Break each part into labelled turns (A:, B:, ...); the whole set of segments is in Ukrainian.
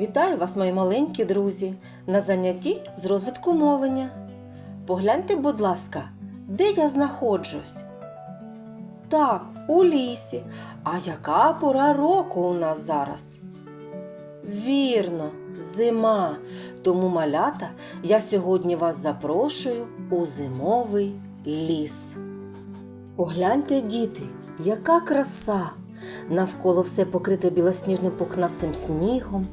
A: Вітаю вас, мої маленькі друзі, на занятті з розвитку мовлення. Погляньте, будь ласка, де я знаходжусь? Так, у лісі. А яка пора року у нас зараз? Вірно, зима. Тому, малята, я сьогодні вас запрошую у зимовий ліс. Погляньте, діти, яка краса! Навколо все покрите білосніжним пухнастим снігом,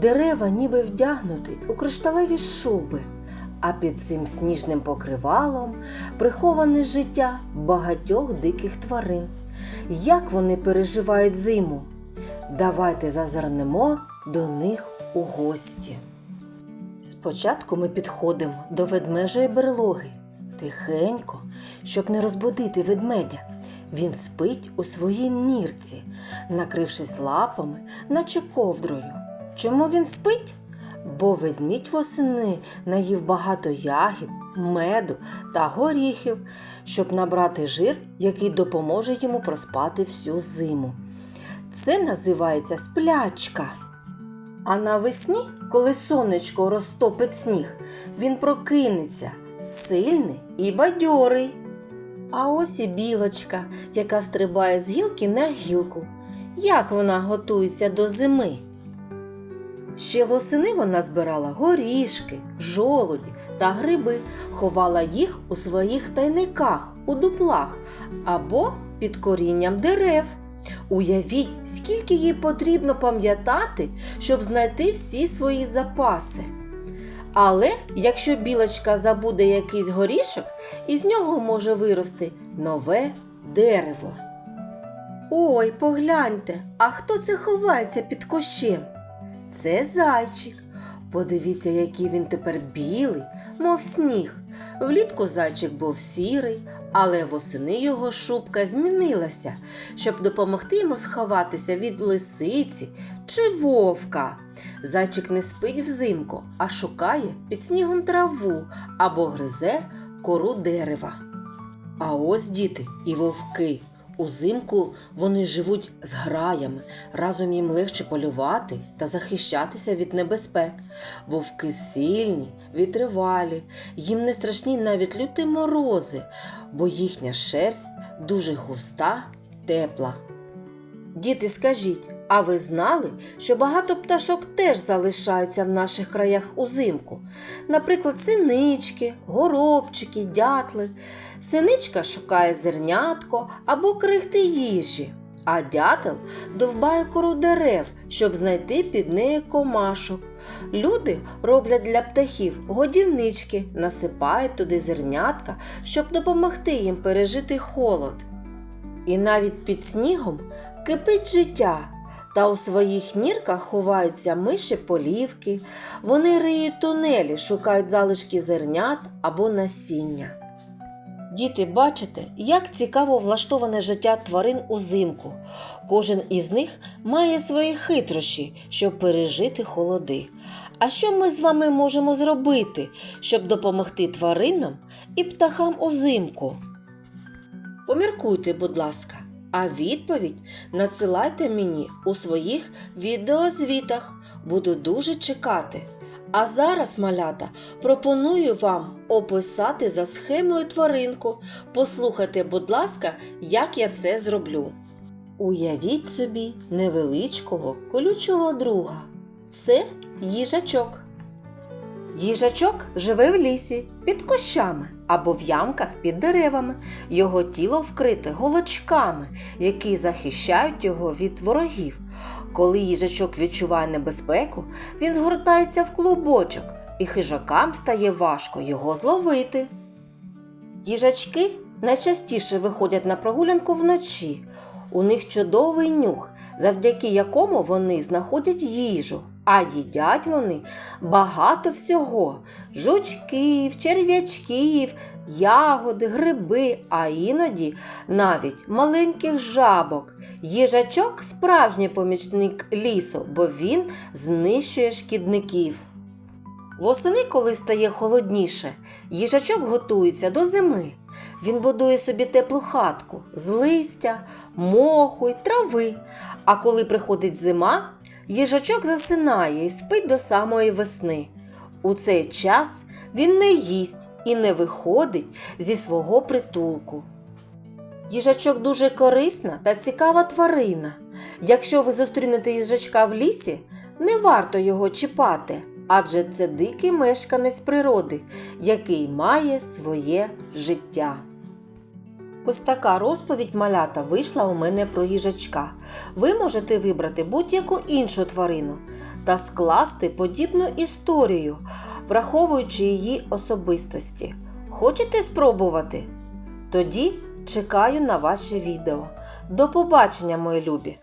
A: дерева ніби вдягнуті у кришталеві шуби, а під цим сніжним покривалом приховане життя багатьох диких тварин. Як вони переживають зиму? Давайте зазирнемо до них у гості. Спочатку ми підходимо до ведмежої берлоги тихенько, щоб не розбудити ведмедя. Він спить у своїй нірці, накрившись лапами, наче ковдрою. Чому він спить? Бо ведмідь восени наїв багато ягід, меду та горіхів, щоб набрати жир, який допоможе йому проспати всю зиму. Це називається сплячка. А навесні, коли сонечко розтопить сніг, він прокинеться сильний і бадьорий. А ось і білочка, яка стрибає з гілки на гілку. Як вона готується до зими? Ще восени вона збирала горішки, жолуді та гриби, ховала їх у своїх тайниках, у дуплах або під корінням дерев. Уявіть, скільки їй потрібно пам'ятати, щоб знайти всі свої запаси. Але якщо білочка забуде якийсь горішок, із нього може вирости нове дерево. Ой, погляньте, а хто це ховається під кущем? Це зайчик. Подивіться, який він тепер білий, мов сніг. Влітку зайчик був сірий, але восени його шубка змінилася, щоб допомогти йому сховатися від лисиці чи вовка. Зайчик не спить взимку, а шукає під снігом траву або гризе кору дерева. А ось діти і вовки. Узимку вони живуть з граями, разом їм легше полювати та захищатися від небезпек. Вовки сильні, вітривалі, їм не страшні навіть люті морози, бо їхня шерсть дуже густа й тепла. Діти, скажіть, а ви знали, що багато пташок теж залишаються в наших краях узимку? Наприклад, синички, горобчики, дятли. Синичка шукає зернятко або крихти їжі, а дятел довбає кору дерев, щоб знайти під нею комашок. Люди роблять для птахів годівнички, насипають туди зернятка, щоб допомогти їм пережити холод. І навіть під снігом кипить життя. Та у своїх нірках ховаються миші полівки, вони риють тунелі, шукають залишки зернят або насіння. Діти, бачите, як цікаво влаштоване життя тварин узимку. Кожен із них має свої хитрощі, щоб пережити холоди. А що ми з вами можемо зробити, щоб допомогти тваринам і птахам узимку? Поміркуйте, будь ласка, а відповідь надсилайте мені у своїх відеозвітах. Буду дуже чекати. А зараз, малята, пропоную вам описати за схемою тваринку. Послухайте, будь ласка, як я це зроблю. Уявіть собі невеличкого колючого друга. Це їжачок. Їжачок живе в лісі під кущами або в ямках під деревами. Його тіло вкрите голочками, які захищають його від ворогів. Коли їжачок відчуває небезпеку, він згортається в клубочок, і хижакам стає важко його зловити. Їжачки найчастіше виходять на прогулянку вночі. У них чудовий нюх, завдяки якому вони знаходять їжу, а їдять вони багато всього: жучків, черв'ячків, ягоди, гриби, а іноді навіть маленьких жабок. Їжачок справжній помічник лісу, бо він знищує шкідників. Восени, коли стає холодніше, їжачок готується до зими. Він будує собі теплу хатку з листя, моху й трави. А коли приходить зима, Їжачок засинає і спить до самої весни. У цей час він не їсть і не виходить зі свого притулку. Їжачок дуже корисна та цікава тварина. Якщо ви зустрінете їжачка в лісі, не варто його чіпати, адже це дикий мешканець природи, який має своє життя. Ось така розповідь малята вийшла у мене про їжачка. Ви можете вибрати будь-яку іншу тварину та скласти подібну історію, враховуючи її особистості. Хочете спробувати? Тоді чекаю на ваше відео. До побачення, мої любі!